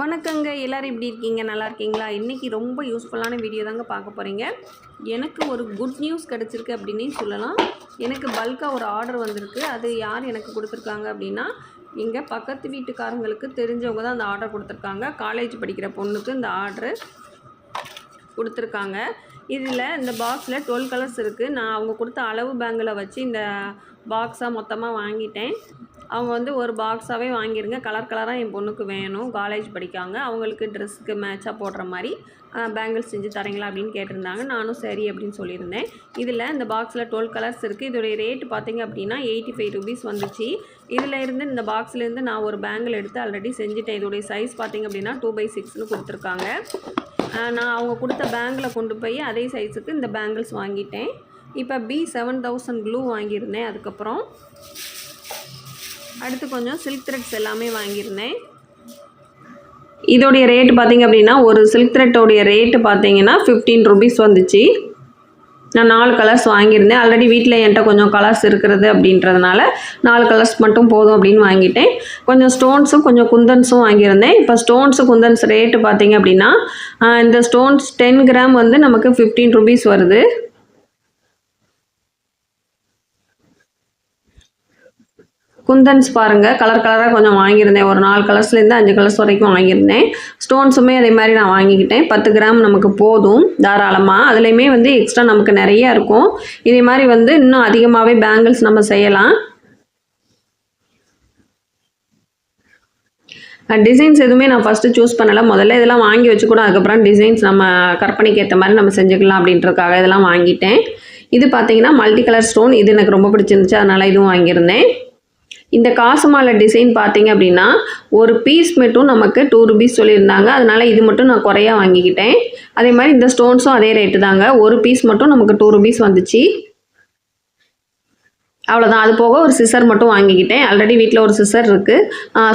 வணக்கங்க. எல்லோரும் எப்படி இருக்கீங்க? நல்லா இருக்கீங்களா? இன்றைக்கி ரொம்ப யூஸ்ஃபுல்லான வீடியோ தாங்க பார்க்க போகிறீங்க எனக்கு ஒரு குட் நியூஸ் கிடச்சிருக்கு அப்படின்னே சொல்லலாம். எனக்கு பல்காக ஒரு ஆர்டர் வந்திருக்கு. அது யார் எனக்கு கொடுத்துருக்காங்க அப்படின்னா இங்கே பக்கத்து வீட்டுக்காரங்களுக்கு தெரிஞ்சவங்க தான் அந்த ஆர்டர் கொடுத்துருக்காங்க. காலேஜ் படிக்கிற பொண்ணுக்கு இந்த ஆர்டரு கொடுத்துருக்காங்க. இதில் இந்த பாக்ஸில் டுவெல் கலர்ஸ் இருக்குது நான் அவங்க கொடுத்த அளவு பேங்கில் வச்சு இந்த பாக்ஸாக மொத்தமாக வாங்கிட்டேன். அவங்க வந்து ஒரு பாக்ஸாகவே வாங்கிருங்க. கலர் கலராக என் பொண்ணுக்கு வேணும். காலேஜ் படிக்காங்க. அவங்களுக்கு ட்ரெஸ்ஸுக்கு மேட்சாக போடுற மாதிரி பேங்கிள்ஸ் செஞ்சு தரீங்களா அப்படின்னு கேட்டிருந்தாங்க. நானும் சரி அப்படின்னு சொல்லியிருந்தேன். இதில் இந்த பாக்ஸில் டுவெல் கலர்ஸ் இருக்குது இதோடைய ரேட் பார்த்தீங்க அப்படின்னா எயிட்டி ஃபைவ் ருபீஸ் வந்துச்சு. இதில் இருந்து இந்த பாக்ஸ்லேருந்து நான் ஒரு பேங்கிள் எடுத்து ஆல்ரெடி செஞ்சுட்டேன். இதோடைய சைஸ் பார்த்தீங்க அப்படின்னா டூ பை சிக்ஸ்னு கொடுத்துருக்காங்க. நான் அவங்க கொடுத்த பேங்கில் கொண்டு போய் அதே சைஸுக்கு இந்த பேங்கிள்ஸ் வாங்கிட்டேன். இப்போ பி செவன் தௌசண்ட் க்ளூ வாங்கியிருந்தேன். அதுக்கப்புறம் அடுத்து கொஞ்சம் சில்க் த்ரெட்ஸ் எல்லாமே வாங்கியிருந்தேன். இதோடைய ரேட்டு பார்த்தீங்க அப்படின்னா ஒரு சில்க் த்ரெட்டோடைய ரேட்டு பார்த்தீங்கன்னா ஃபிஃப்டீன் ருபீஸ் வந்துச்சு. நான் நாலு கலர்ஸ் வாங்கியிருந்தேன். ஆல்ரெடி வீட்டில் என்கிட்ட கொஞ்சம் கலர்ஸ் இருக்கிறது அப்படின்றதுனால நாலு கலர்ஸ் மட்டும் போதும் அப்படின்னு வாங்கிட்டேன். கொஞ்சம் ஸ்டோன்ஸும் கொஞ்சம் குந்தன்ஸும் வாங்கியிருந்தேன். இப்போ ஸ்டோன்ஸு குந்தன்ஸ் ரேட்டு பார்த்தீங்க அப்படின்னா இந்த ஸ்டோன்ஸ் டென் கிராம் வந்து நமக்கு ஃபிஃப்டீன் ருபீஸ் வருது. குந்தன்ஸ் பாருங்கள் கலர் கலராக கொஞ்சம் வாங்கியிருந்தேன். ஒரு நாலு கலர்ஸ்லேருந்து அஞ்சு கலர்ஸ் வரைக்கும் வாங்கியிருந்தேன். ஸ்டோன்ஸுமே அதே மாதிரி நான் வாங்கிக்கிட்டேன். பத்து கிராம் நமக்கு போதும் தாராளமாக அதுலேயுமே வந்து எக்ஸ்ட்ரா நமக்கு நிறையா இருக்கும். இதே மாதிரி வந்து இன்னும் அதிகமாகவே பேங்கிள்ஸ் நம்ம செய்யலாம். டிசைன்ஸ் எதுவுமே நான் ஃபஸ்ட்டு சூஸ் பண்ணலை. முதல்ல இதெல்லாம் வாங்கி வச்சு கூட அதுக்கப்புறம் டிசைன்ஸ் நம்ம கற்பனைக்கு ஏற்ற மாதிரி நம்ம செஞ்சுக்கலாம் அப்படின்றதுக்காக இதெல்லாம் வாங்கிட்டேன். இது பார்த்தீங்கன்னா மல்டி கலர் ஸ்டோன் இது எனக்கு ரொம்ப பிடிச்சிருந்துச்சு. அதனால் இதுவும் வாங்கியிருந்தேன். இந்த காசு மாலை டிசைன் பார்த்தீங்க அப்படின்னா ஒரு பீஸ் மட்டும் நமக்கு டூ ருபீஸ் சொல்லியிருந்தாங்க. அதனால் இது மட்டும் நான் குறையா வாங்கிக்கிட்டேன். அதே மாதிரி இந்த ஸ்டோன்ஸும் அதே ரேட்டு தாங்க. ஒரு பீஸ் மட்டும் நமக்கு டூ ருபீஸ் வந்துச்சு. அவ்வளோதான் அது போக ஒரு சிசர் மட்டும் வாங்கிக்கிட்டேன். ஆல்ரெடி வீட்டில் ஒரு சிசர் இருக்குது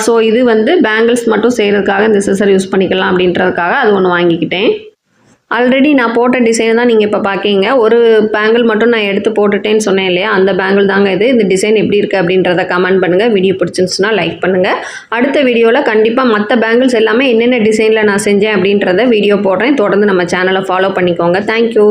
ஸோ இது வந்து பேங்கிள்ஸ் மட்டும் செய்கிறதுக்காக இந்த சிசர் யூஸ் பண்ணிக்கலாம் அப்படின்றதுக்காக அது ஒன்று வாங்கிக்கிட்டேன். ஆல்ரெடி நான் போட்ட டிசைன் தான் நீங்கள் இப்போ பார்க்கிங்க ஒரு பேங்கிள் மட்டும் நான் எடுத்து போட்டுட்டேன்னு சொன்னேன் இல்லையா? அந்த பேங்கிள் தாங்க இது. இந்த டிசைன் எப்படி இருக்குது அப்படின்றத கமெண்ட் பண்ணுங்கள் வீடியோ பிடிச்சிருந்துச்சுன்னா லைக் பண்ணுங்கள் அடுத்த வீடியோவில் கண்டிப்பாக மற்ற பேங்கிள்ஸ் எல்லாமே என்னென்ன டிசைனில் நான் செஞ்சேன் அப்படின்றத வீடியோ போடுறேன். தொடர்ந்து நம்ம சேனலை ஃபாலோ பண்ணிக்கோங்க. தேங்க்யூ